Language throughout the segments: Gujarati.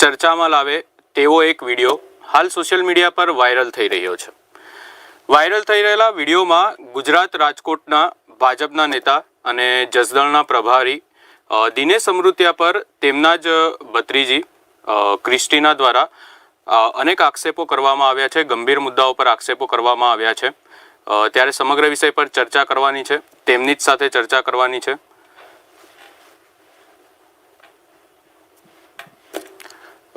ચર્ચામાં લાવે તેવો એક વીડિયો હાલ સોશિયલ મીડિયા પર વાયરલ થઈ રહ્યો છે. વાયરલ થઈ રહેલા વિડીયોમાં ગુજરાત રાજકોટના ભાજપના નેતા અને જસદણના પ્રભારી દિનેશ અમૃત્યા પર તેમના જ ભત્રીજી ક્રિસ્ટીના દ્વારા અનેક આક્ષેપો કરવામાં આવ્યા છે, ગંભીર મુદ્દાઓ પર આક્ષેપો કરવામાં આવ્યા છે. ત્યારે સમગ્ર વિષય પર ચર્ચા કરવાની છે, તેમની જ સાથે ચર્ચા કરવાની છે.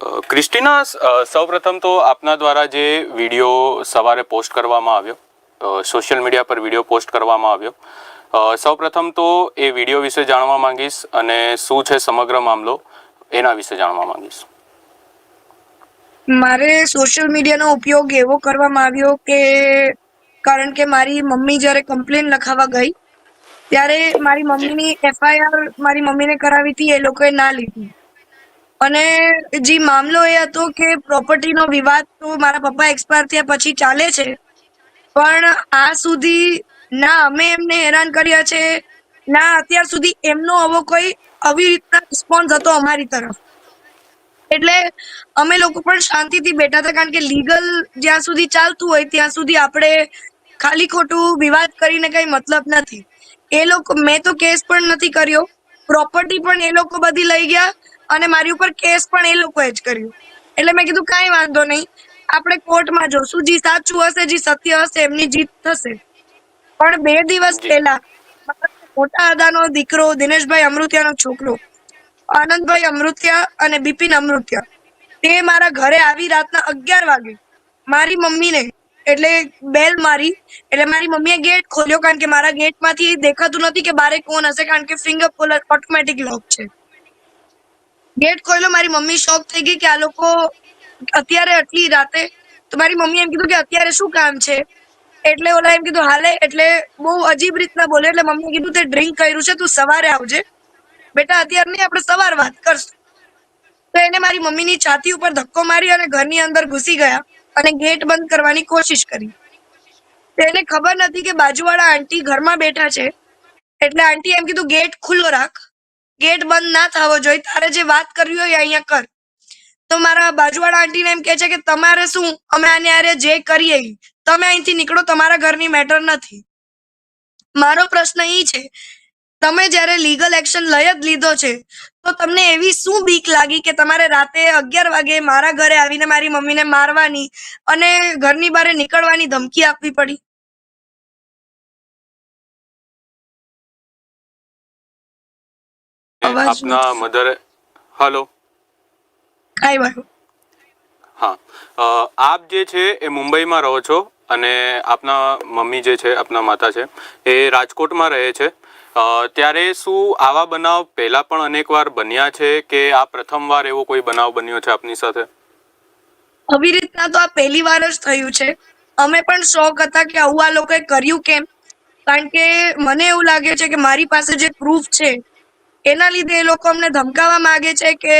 ક્રિસ્ટીના સૌપ્રથમ તો આપના દ્વારા જે વીડિયો સવારે પોસ્ટ કરવામાં આવ્યો સોશિયલ મીડિયા પર વીડિયો પોસ્ટ કરવામાં આવ્યો સૌપ્રથમ તો એ વીડિયો વિશે જાણવા માંગીશ અને શું છે સમગ્ર મામલો એના વિશે જાણવા માંગીશ. મારે સોશિયલ મીડિયાનો ઉપયોગ એવો કરવામાં આવ્યો કે કારણ કે મારી મમ્મી જ્યારે કમ્પ્લેન લખાવા ગઈ ત્યારે મારી મમ્મીની એફઆઈઆર મારી મમ્મીને કરાવી હતી એ લોકોએ ના લીધી. અને જે મામલો એ હતો કે પ્રોપર્ટીનો વિવાદ તો મારા પપ્પા એક્સપાયર થયા પછી ચાલે છે. પણ આ સુધી ના અમે એમને હેરાન કર્યા છે. ના, અત્યાર સુધી એમનો આવો કોઈ આવી રીતના રિસ્પોન્સ હતો અમારી તરફ. એટલે અમે લોકો પણ શાંતિથી બેઠા હતા કારણ કે લીગલ જ્યાં સુધી ચાલતું હોય ત્યાં સુધી આપણે ખાલી ખોટું વિવાદ કરીને કઈ મતલબ નથી. એ લોકો, મેં તો કેસ પણ નથી કર્યો. પ્રોપર્ટી પણ એ લોકો બધી લઈ ગયા. અને મારી ઉપર કેસ પણ એ લોકોએ જ કર્યો. એટલે મેં કીધું કાંઈ વાંધો નહીં. આપણે કોર્ટમાં જોશું. જે સાચું હશે જે સત્ય હશે એમની જીત થશે. પણ બે દિવસ. પહેલા મોટા અદાનો દીકરો દિનેશભાઈ અમૃતિયાનો છોકરો આનંદભાઈ અમૃતિયા અને બિપિન અમૃતિયા તે મારા ઘરે આવી રાતના અગિયાર વાગે મારી મમ્મીને એટલે બેલ મારી એટલે મારી મમ્મીએ ગેટ ખોલ્યો કારણ કે મારા ગેટમાંથી દેખાતું નથી કે બારે કોણ હશે કારણ કે ફિંગર ઓટોમેટિક લોક છે. ગેટ ખોલ્યો, મારી મમ્મી શોક થઈ ગઈ કે આ લોકો અત્યારે આટલી રાતે, તો મારી મમ્મીએ એમ કીધું કે અત્યારે શું કામ છે? એટલે ઓલા એમ કીધું, હાલે, એટલે બહુ અજીબ રીતના બોલે, એટલે મમ્મીએ કીધું, તે ડ્રિંક કર્યું છે, તું સવારે આવજે. બેટા, અત્યારે નહીં, આપણે સવાર વાત કરશું. તો એને મારી મમ્મીની છાતી ઉપર ધક્કો મારી અને ઘરની અંદર ઘૂસી ગયા અને ગેટ બંધ કરવાની કોશિશ કરી. એને ખબર નથી કે બાજુવાળા આંટી ઘરમાં બેઠા છે, એટલે આંટી એમ કીધું, ગેટ ખુલ્લો રાખ. ગેટ બંધ ના થવો જોઈએ. તારે જે વાત કરવી હોય અહીંયા કર. તો મારા બાજુવાળા આંટીને એમ કહે છે કે તમારે શું? અમે આને હારે જે કરીએ તમે અહીંથી નીકળો, તમારા ઘરની મેટર નથી. મારો પ્રશ્ન એ છે, તમે જ્યારે લીગલ એક્શન લઈ જ લીધો છે, તો તમને એવી શું બીક લાગી કે તમારે રાતે અગિયાર વાગે મારા ઘરે આવીને મારી મમ્મીને મારવાની અને ઘરની બહાર નીકળવાની ધમકી આપવી પડી? આપના મધર હલો હા. આપ જે છે એ મુંબઈમાં રહો છો અને આપના મમ્મી જે છે આપના માતા છે એ રાજકોટમાં રહે છે. ત્યારે શું આવા બનાવ પહેલા પણ અનેકવાર બન્યા છે કે આ પ્રથમવાર એવો કોઈ બનાવ બન્યો છે આપની સાથે? આવી રીતના તો આ પહેલી વાર જ થયું છે. અમે પણ શોક હતા કે આવું આ લોકોએ કર્યું કેમ? કારણ કે મને એવું લાગે છે કે મારી પાસે જે પ્રૂફ છે એના લીધે એ લોકો અમને ધમકાવવા માંગે છે કે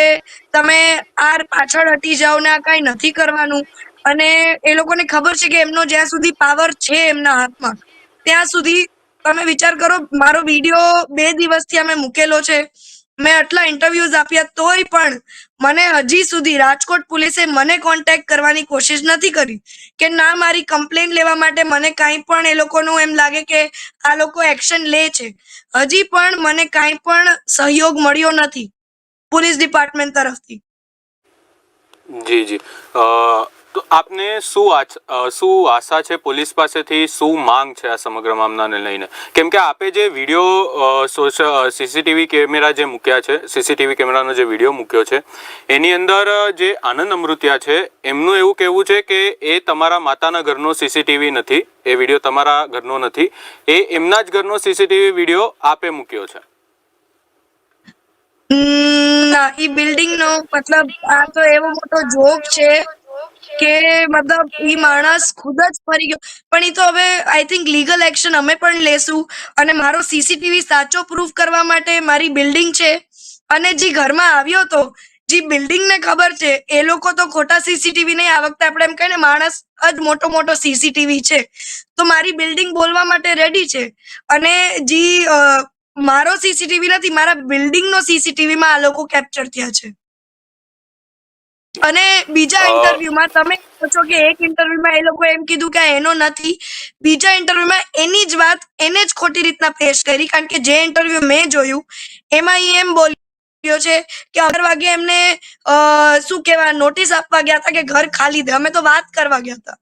તમે આ પાછળ હટી જાઓ ને આ કાંઈ નથી કરવાનું. અને એ લોકોને ખબર છે કે એમનો જ્યાં સુધી પાવર છે એમના હાથમાં, ત્યાં સુધી તમે વિચાર કરો, મારો વીડિયો બે દિવસથી અમે મૂકેલો છે. મેં આટલા ઇન્ટરવ્યુઝ આપ્યા તોય પણ મને હજી સુધી રાજકોટ પોલીસે મને કોન્ટેક્ટ કરવાની કોશિશ નથી કરી કે ના મારી કમ્પ્લેન લેવા માટે મને કાંઈ પણ એ લોકોનું એમ લાગે કે આ લોકો એક્શન લે છે. હજી પણ મને કાંઈ પણ સહયોગ મળ્યો નથી. પોલીસ ડિપાર્ટમેન્ટ તરફથી. જી જી. તો આપને શું શું આશા છે પોલીસ પાસેથી? શું માંગ છે આ સમગ્ર મામલાને લઈને? કેમ કે આપે જે વીડિયો સીસીટીવી કેમેરા જે મૂક્યા છે, સીસીટીવી કેમેરાનો જે વીડિયો મૂક્યો છે, એની અંદર જે આનંદ અમૃતિયા છે, એમનું એવું કહેવું છે કે એ તમારા માતાના ઘરનો સીસીટીવી નથી, એ વીડિયો તમારા ઘરનો નથી, એ એમના જ ઘરનો સીસીટીવી વીડિયો આપે મૂક્યો છે. ના એ બિલ્ડિંગનો મતલબ આ તો એવો મોટો જોક છે કે મતલબ એ માણસ ખુદ જ ફરી ગયો. પણ એ તો હવે આઈ થિંક લીગલ એક્શન અમે પણ લેશું. અને મારો સીસીટીવી સાચો પ્રૂફ કરવા માટે મારી બિલ્ડિંગ છે. અને જે ઘરમાં આવ્યો હતો જે બિલ્ડિંગ ને ખબર છે એ લોકો તો ખોટા સીસીટીવી નહીં આ વખતે આપણે એમ કહીએ ને માણસ જ મોટો મોટો સીસીટીવી છે. તો મારી બિલ્ડિંગ બોલવા માટે રેડી છે. અને જે મારો સીસીટીવી નથી મારા બિલ્ડિંગનો સીસીટીવી માં આ લોકો કેપ્ચર થયા છે. અને બીજા ઇન્ટરવ્યુમાં તમે કહો છો કે એક ઇન્ટરવ્યુમાં એ લોકો એમ કીધું કે એનો નથી. બીજા ઇન્ટરવ્યુમાં એની જ વાત એને જ ખોટી રીતના પેશ કરી કારણ કે જે ઇન્ટરવ્યુ મેં જોયું એમાં એ એમ બોલ્યો છે કે અગર વાગે એમને શું કહેવાય નોટિસ આપવા ગયા હતા કે ઘર ખાલી દે અમે તો વાત કરવા ગયા હતા.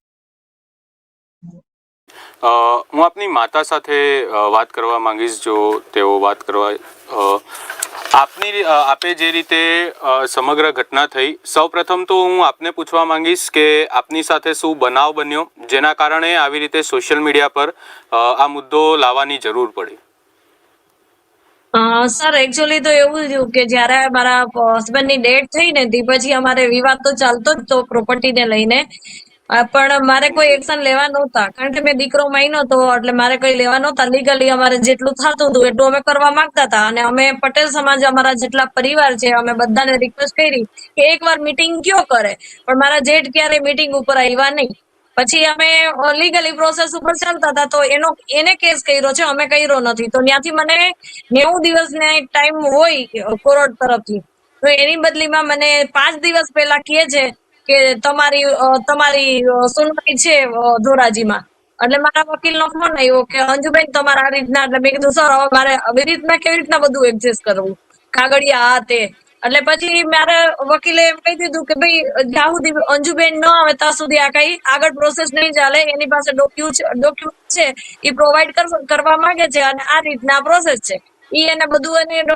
હું આપની માતા સાથે વાત કરવા માંગીશ જો તેઓ વાત કરવા આપની આપે જે રીતે સમગ્ર ઘટના થઈ, સૌપ્રથમ તો હું આપને પૂછવા માંગીશ કે આપની સાથે શું બનાવ બન્યો, જેના કારણે આવી રીતે સોશિયલ મીડિયા પર આ મુદ્દો લાવવાની જરૂર પડી? સર એકચ્યુઅલી તો એવું થયું કે જ્યારે મારા હસબન્ડની ડેટ થઈ ને પછી અમારે વિવાદ તો ચાલતો જ તો પ્રોપર્ટીને લઈને. પણ મારે કોઈ એક્શન લેવા નહોતા. કારણ કે મેં દીકરો માયનો હતો એટલે મારે કઈ લેવા નહોતા. લીગલી અમારે જેટલું થતું હતું, એટલું અમે કરવા માંગતા હતા. અને અમે પટેલ સમાજ અમારા જેટલા પરિવાર છે, અમે બધાને રિક્વેસ્ટ કરી કે એકવાર મીટિંગ કયો કરે. પણ મારા જેઠ ક્યારે મીટિંગ ઉપર આવ્યા નહીં. પછી અમે લીગલી પ્રોસેસ ઉપર ચાલતા હતા, તો એનો, એને કેસ કર્યો છે, અમે કર્યો નથી. તો ત્યાંથી મને નેવું દિવસને એક ટાઈમ હોય કોર્ટ તરફથી. તો એની બદલીમાં મને પાંચ દિવસ પહેલા કહે છે કે તમારી તમારી સુનવાઈ છે ધોરાજીમાં. એટલે મારા વકીલનો ફોન આવ્યો કે, અંજુબેન, તમારા આ રીતના, એટલે મેં કીધું, સર, હવે મારે આવી રીતના કેવી રીતના બધું એડજસ્ટ કરવું? કાગળિયા આ તે. એટલે પછી મારે વકીલે એમ કહી દીધું કે, ભાઈ, જ્યાં સુધી અંજુબેન ન આવે, ત્યાં સુધી આ કઈ આગળ પ્રોસેસ નહીં ચાલે. એની પાસે ડોક્યુ ડોક્યુમેન્ટ છે એ પ્રોવાઈડ કરવા માંગે છે અને આ રીતના પ્રોસેસ છે. એ એને બધું એને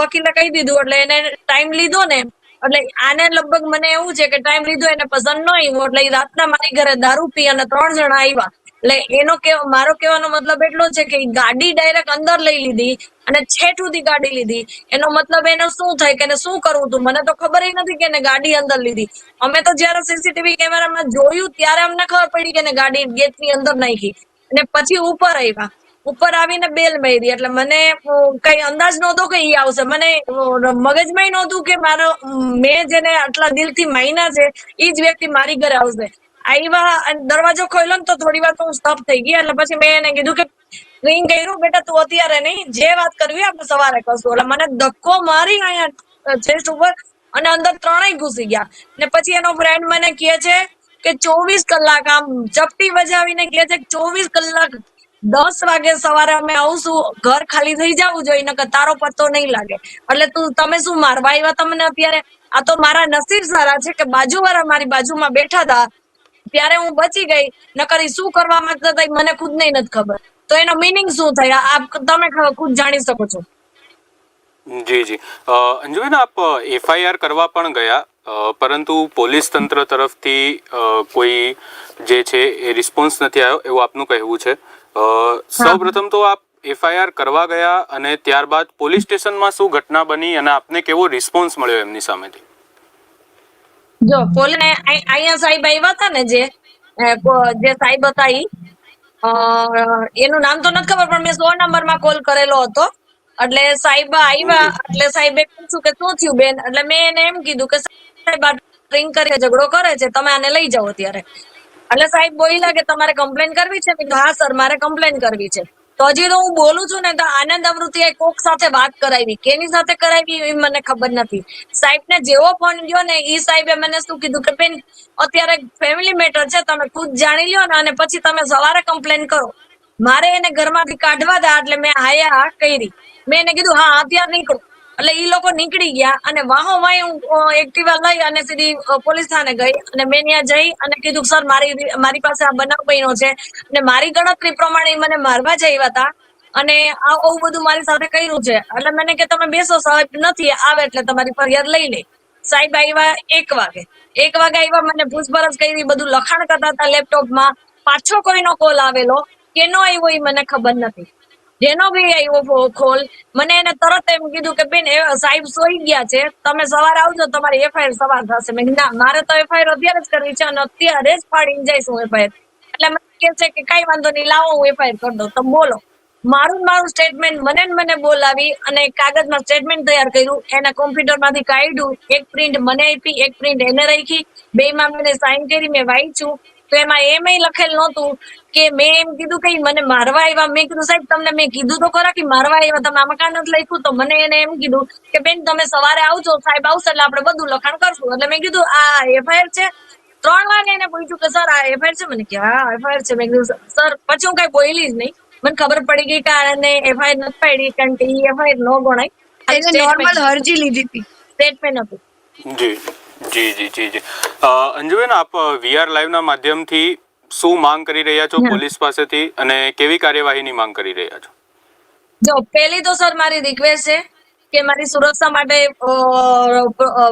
વકીલે કહી દીધું, એટલે એને ટાઈમ લીધો ને એટલે આને લગભગ મને એવું છે કે ટાઈમ લીધો એને પસંદ ન આવ્યો, એટલે રાતના મારી ઘરે દારૂ પી અને ત્રણ જણા આવ્યા એટલે એનો કે મારો કહેવાનો મતલબ એટલો છે કે ગાડી ડાયરેક્ટ અંદર લઈ લીધી અને સુધી ગાડી લીધી. એનો મતલબ એનો શું થાય કે એને શું કરવું હતું મને તો ખબર નથી કે ગાડી અંદર લીધી. અમે તો જ્યારે સીસીટીવી કેમેરામાં જોયું ત્યારે અમને ખબર પડી કે એને ગાડી ગેટની અંદર નાખી. અને પછી ઉપર આવ્યા ઉપર આવીને બેલ મારી એટલે મને કઈ અંદાજ નહોતો કે ઈ આવશે. મને મગજમાં નહોતું કે મારો મેં જેને આટલા દિલથી માયના છે એ જ વ્યક્તિ મારી ઘરે આવશે. આવ્યા દરવાજો ખોલ્યો ને તો થોડી વાર તો હું સ્ટપ થઈ ગઈ. એટલે પછી મેં એને કીધું કે રિંગ કર્યું બેટા, તું અત્યારે નહીં. જે વાત કરવી આપણે સવારે કરશું. એટલે મને ધક્કો મારી અહીંયા ચેસ્ટ ઉપર અને અંદર ત્રણેય ઘૂસી ગયા. ને પછી એનો ફ્રેન્ડ મને કહે છે કે ચોવીસ કલાક આમ ચપટી બજાવીને કહે છે ચોવીસ કલાક દસ વાગે સવારે અમે આવશું, ઘર ખાલી થઈ જવું જોઈએ, નકર તારો પત્તો નહીં લાગે. એટલે તું, તમે શું મારવા આવ્યા તમને અત્યારે? આ તો મારા નસીબ સારા છે કે બાજુવાળા મારી બાજુમાં બેઠા હતા, ત્યારે હું બચી ગઈ. નકર શું કરવા માંગતા હતા મને ખુદ નહીં નથી ખબર. તો એનો મિનિંગ શું થાય? આપ તમે ખુદ જાણી શકો છો. જી જી. અંજુબેન, આપ એફઆઈઆર કરવા પણ ગયા પરંતુ પોલીસ તંત્ર તરફથી કોઈ જે છે એ રિસ્પોન્સ નથી આવ્યો એવું આપનું કહેવું છે? સૌપ્રથમ તો આપ એફઆઈઆર કરવા ગયા અને ત્યારબાદ પોલીસ સ્ટેશનમાં શું ઘટના બની અને આપને કેવો રિસ્પોન્સ મળ્યો એમની સામેથી? જો, પોલે આઈ- અહીંયા સાહેબ આવ્યા હતા ને જે જે સાહેબ હતા ઈ એનું નામ તો નથી ખબર, પણ મેં સો નંબરમાં કોલ કરેલો હતો. એટલે સાહેબ આવ્યા, એટલે સાહેબે પૂછ્યું કે શું થયું બેન? એટલે મેં એને એમ કીધું કે સાહેબ ડ્રિંક કરીને ઝઘડો કરે છે, તમે આને લઈ જાઓ અત્યારે. એટલે સાહેબ બોલ્યા કે તમારે કમ્પ્લેન કરવી છે? મેં હા સર મારે કમ્પ્લેન કરવી છે. તો હજી તો હું બોલું છું ને, તો આનંદ અમૃતિએ કોક સાથે વાત કરાવી. કેની સાથે કરાવી એ મને ખબર નથી. સાહેબને જેવો ફોન ગયો ને એ સાહેબે મને શું કીધું કે, બેન, અત્યારે ફેમિલી મેટર છે, તમે ખુદ જાણી લ્યો ને, અને પછી તમે સવારે કમ્પ્લેન કરો. મારે એને ઘરમાંથી કાઢવા દા, એટલે મેં હાયા કરી. મેં એને કીધું, હા, અત્યારે નીકળો. એટલે ઈ લોકો નીકળી ગયા અને વાહો વાય હું એક્ટિવા લઈ અને સીધી પોલીસ થાને ગઈ અને મેં ત્યાં જઈ અને કીધું સર, મારી મારી પાસે આ બનાવ બન્યો છે. અને મારી ગણતરી પ્રમાણે મને મારવા જ આવ્યા હતા અને આ આવું બધું મારી સાથે કર્યું છે. એટલે મને કે તમે બેસો, સાહેબ, નથી આવે એટલે તમારી ફરિયાદ લઈ લે. સાહેબ આવ્યા એક વાગે. એક વાગે આવ્યા મને પૂછપરછ કરી, બધું લખાણ કરતા હતા લેપટોપમાં. પાછો કોઈનો કોલ આવેલો કેનો આવ્યો એ મને ખબર નથી. જેનો બી આવ્યો કોલ મને એને તરત એમ કીધું કે, બેન સાહેબ સોઈ ગયા છે. તમે સવારે આવજો, તમારી એફઆઈઆર સવાર થશે. મેં ના, મારે તો એફઆઈઆર અત્યારે જ કરવી છે અને અત્યારે જ ફાડીને જઈશ હું એફઆઈઆર. એટલે મને કે છે કે, કઈ વાંધો નહીં, લાવો, હું એફઆઈઆર કરી દઉં. તમે બોલો. મારું મારું સ્ટેટમેન્ટ મને ને મને બોલાવી અને કાગળમાં સ્ટેટમેન્ટ તૈયાર કર્યું. એના કોમ્પ્યુટરમાંથી કાઢ્યું. એક પ્રિન્ટ મને આપી, એક પ્રિન્ટ એને રાખી. બે માં મને સાઈન કરી, મેં વાંચ્યું. તો એમાં એમ લખેલ નહોતું કે મેં એમ કીધું કે મને મારવા આવ્યા. મેં કીધું સાહેબ તમને મેં કીધું તો ખરા કે મારવા આવ્યા? તમે આમાં કાં નથી લખ્યું? તો મને એને એમ કીધું કે બેન તમે સવારે આવજો સાહેબ આવશે એટલે આપણે બધું લખાણ કરશું. એટલે મેં કીધું આ એફઆઈઆર છે. ત્રણ વાગે એને પૂછ્યું કે સર આ એફઆઈઆર છે? મને કે હા એફઆઈઆર છે. મેં કીધું સર પછી હું કઈ બોલી જ નહીં. મને ખબર પડી ગઈ કે આને એફઆઈઆર નથી પાડી કારણ કે એ એફઆઈઆર ન ગણાય. નોર્મલ અરજી લીધી હતી. સ્ટેટમેન્ટ હતું. જી. જી જી જી જી. અંજુબેન આપ વીઆર લાઈવના માધ્યમથી શું માંગ કરી રહ્યા છો પોલીસ પાસેથી અને કેવી કાર્યવાહીની માંગ કરી રહ્યા છો? જો પહેલી તો સર મારી રિક્વેસ્ટ છે કે મારી સુરક્ષા માટે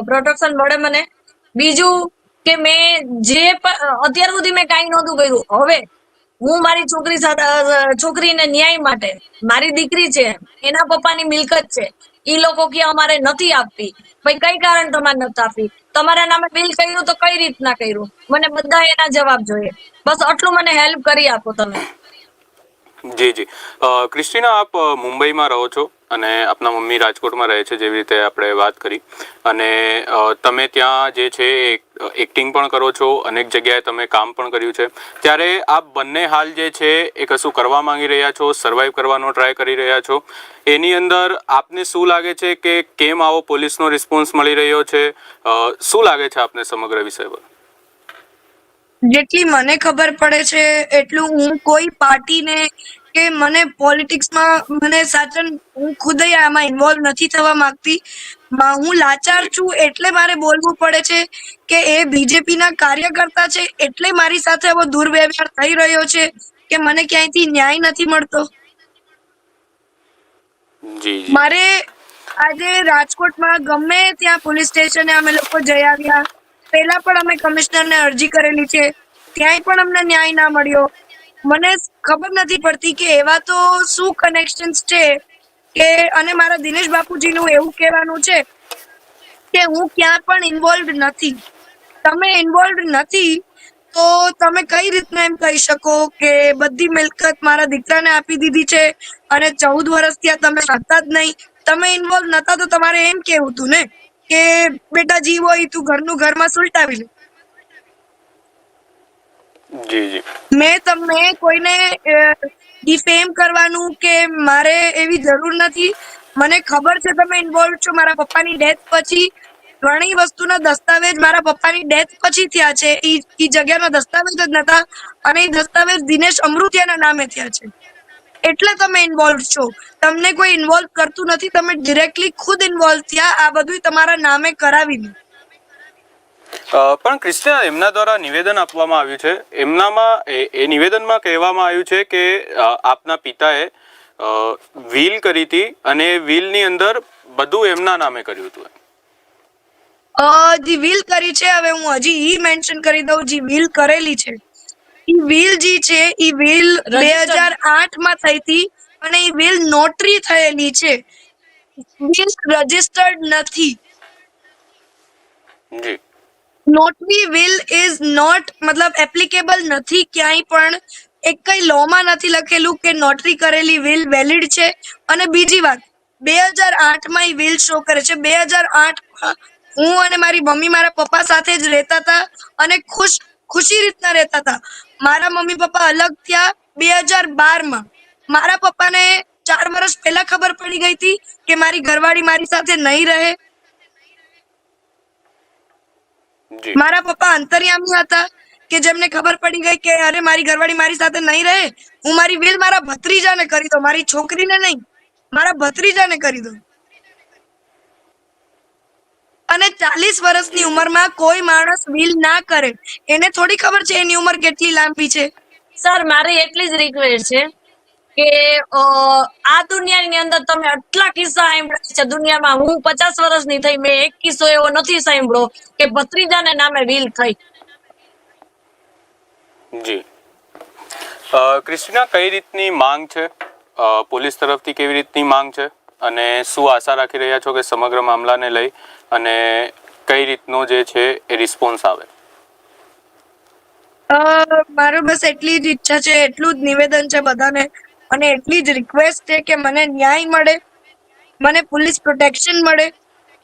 પ્રોટેક્શન મળે મને. બીજું કે મેં જે અત્યાર સુધી મેં કાંઈ નહોતું કર્યું. હવે હું મારી છોકરી સાથે છોકરીને ન્યાય માટે મારી દીકરી છે એના પપ્પાની મિલકત છે ઈ લોકો કે અમારે નથી આપવી. ભાઈ, કઈ કારણ તમારે નથી આપવી? તમારા નામે બિલ કર્યું તો કઈ રીતના કર્યું? મને બધા એના જવાબ જોઈએ. બસ આટલું મને હેલ્પ કરી આપો તમે. જી જી. ક્રિસ્ટીના, આપ મુંબઈમાં રહો છો અને આપના મમ્મી રાજકોટમાં રહે છે જેવી રીતે આપણે વાત કરી. અને તમે ત્યાં જે છે એક્ટિંગ પણ કરો છો, અનેક જગ્યાએ તમે કામ પણ કર્યું છે. ત્યારે આપ બંને હાલ જે છે એ કશું કરવા માંગી રહ્યા છો સર્વાઈવ કરવાનો ટ્રાય કરી રહ્યા છો? એની અંદર આપને શું લાગે છે કે કેમ આવો પોલીસનો રિસ્પોન્સ મળી રહ્યો છે? શું લાગે છે આપને સમગ્ર વિષય પર? જેટલી મને ખબર પડે છે, એટલું હું કોઈ પાર્ટીને કે મને પોલિટિક્સમાં મને સાચન હું ખુદ આમાં ઇન્વોલ્વ નથી થવા માંગતી. મા- હું લાચાર છું એટલે મારે બોલવું પડે છે કે એ બીજેપીના કાર્યકર્તા છે એટલે મારી સાથે આવો દુર્વ્યવહાર થઈ રહ્યો છે કે મને ક્યાંયથી ન્યાય નથી મળતો. મારે આજે રાજકોટમાં ગમે ત્યાં પોલીસ સ્ટેશને અમે લોકો જઈ આવ્યા. પહેલા પણ અમે કમિશનરને અરજી કરેલી છે. ત્યાંય પણ અમને ન્યાય ના મળ્યો. મને ખબર નથી પડતી કે એવા તો શું કનેક્શન્સ છે કે, અને મારા દિનેશ બાપુજીનું એવું કહેવાનું છે કે હું ક્યાં પણ ઇન્વોલ્વ નથી. તમે ઇન્વોલ્વ નથી, તો તમે કઈ રીતના એમ કહી શકો કે બધી મિલકત મારા દીકરાને આપી દીધી છે અને ચૌદ વર્ષ ત્યાં તમે હતા જ નહીં. તમે ઇન્વોલ્વ નતા તો તમારે એમ કેવું હતું ને કે, બેટા, જીવ તું ઘરનું ઘરમાં સુલટાવી લે. જી જી. મેં તમને કોઈને ડિફેમ કરવાનું કે મારે એવી જરૂર નથી. મને ખબર છે તમે ઇન્વોલ્વ છો મારા પપ્પાની ડેથ પછી. ઘણી વસ્તુના દસ્તાવેજ મારા પપ્પાની ડેથ પછી થયા છે. એ ઈ જગ્યાના દસ્તાવેજ જ નતા અને એ દસ્તાવેજ દિનેશ અમૃતિયાના નામે થયા છે. એટલે તમે ઇન્વોલ્વ છો. તમને કોઈ ઇન્વોલ્વ કરતું નથી. તમે ડિરેક્ટલી ખુદ ઇન્વોલ્વ થયા. આ બધું તમારા નામે કરાવીને. પણ ક્રિસ્ટિના એમના દ્વારા નિવેદન આપવામાં આવ્યું છે. એમનામાં એ નિવેદનમાં કહેવામાં આવ્યું છે કે આપના પિતાએ વ્હીલ વિલ કરી હતી અને વ્હીલની વિલની અંદર બધું એમના નામે કર્યું હતું જે વિલ કરી છે હવે હું હજી ઈ મેન્શન કરી દઉં જે વિલ કરેલી છે. ઈ વિલ જે છે ઈ વિલ બે. હજાર આઠમાં થઈ હતી અને ઈ વિલ નોટરી થયેલી છે. વિલ રજિસ્ટર્ડ નથી. જી. નોટરી વિલ ઇઝ નોટ મતલબ એપ્લિકેબલ નથી ક્યાંય પણ. એક કઈ લોમાં નથી લખેલું કે નોટરી કરેલી વિલ વેલિડ છે. અને બીજી વાત, બે હજાર આઠમાં એ વિલ શો કરે છે. બે હજાર આઠમાં હું અને મારી મમ્મી મારા પપ્પા સાથે જ રહેતા હતા અને ખુશ, ખુશી રીતના રહેતા હતા. મારા મમ્મી પપ્પા અલગ થયા બે હજાર બારમાં. મારા પપ્પાને ચાર વર્ષ પહેલા ખબર પડી ગઈ હતી કે મારી ઘરવાળી મારી સાથે નહીં રહે જી મારા પપ્પા અંતર્યામી હતા કે જેમને ખબર પડી ગઈ કે અરે મારી ઘરવાળી મારી સાથે નહીં રહે હું મારી વિલ મારા ભત્રીજાને કરી દો મારી છોકરીને નહીં મારા ભત્રીજાને કરી દો અને ચાલીસ વર્ષની ઉંમરમાં કોઈ માણસ વિલ ના કરે. એને થોડી ખબર છે એની ઉંમર કેટલી લાંબી છે? સર મારી એટલી જ રિક્વેસ્ટ છે. કે આ દુનિયાની અંદર તમે આટલા કિસ્સા સાંભળ્યા છે. દુનિયામાં હું પચાસ વર્ષની થઈ મેં એક કિસ્સો એવો નથી સાંભળ્યો કે ભત્રીજાને નામે વીલ થઈ. જી. અ, ક્રિસ્ટિના કઈ રીતની માંગ છે? પોલીસ તરફથી કેવી રીતની માંગ છે? અને શું આશા રાખી રહ્યા છો કે સમગ્ર મામલાને લઈ? અને કઈ રીતનો જે છે એ રિસ્પોન્સ આવે? અ, મારું બસ એટલી જ ઈચ્છા છે એટલું જ નિવેદન છે બધાને અને એટલી જ રિક્વેસ્ટ છે કે મને ન્યાય મળે મને પોલીસ પ્રોટેક્શન મળે.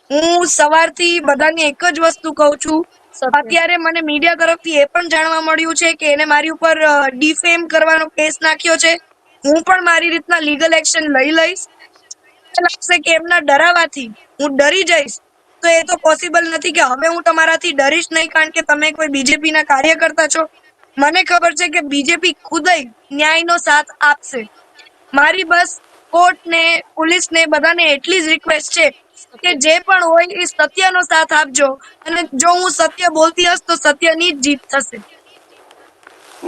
હું સવારથી બધાને એક જ વસ્તુ કહું છું અત્યારે મને મીડિયા તરફથી એ પણ જાણવા મળ્યું છે કે એને મારી ઉપર ડિફેમ કરવાનો કેસ નાખ્યો છે. હું પણ મારી રીતના લીગલ એક્શન લઈ લઈશ. મને લાગશે કે એમના ડરાવાથી હું ડરી જઈશ. તો એ તો પોસિબલ નથી કે હવે હું તમારાથી ડરીશ નહીં કારણ કે તમે કોઈ બીજેપી ના કાર્યકર્તા છો. મને ખબર છે કે બીજેપી ખુદ ન્યાયનો સાથ આપશે. મારી બસ કોર્ટ ને પોલીસ ને બધાને એટલી જ રિક્વેસ્ટ છે કે જે પણ હોય એ સત્યનો સાથ આપજો અને જો હું સત્ય બોલતી હશ તો સત્યની જ જીત થશે.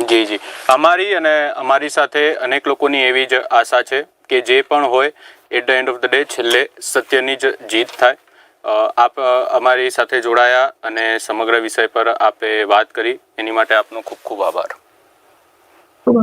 જી જી. અમારી અને અમારી સાથે અનેક લોકોની એવી જ આશા છે કે જે પણ હોય at the end of the day છેલ્લે સત્યની જ જીત થાય. આપ અમારી સાથે જોડાયા અને સમગ્ર વિષય પર આપે વાત કરી. એની માટે આપનો ખૂબ ખૂબ આભાર. ખૂબ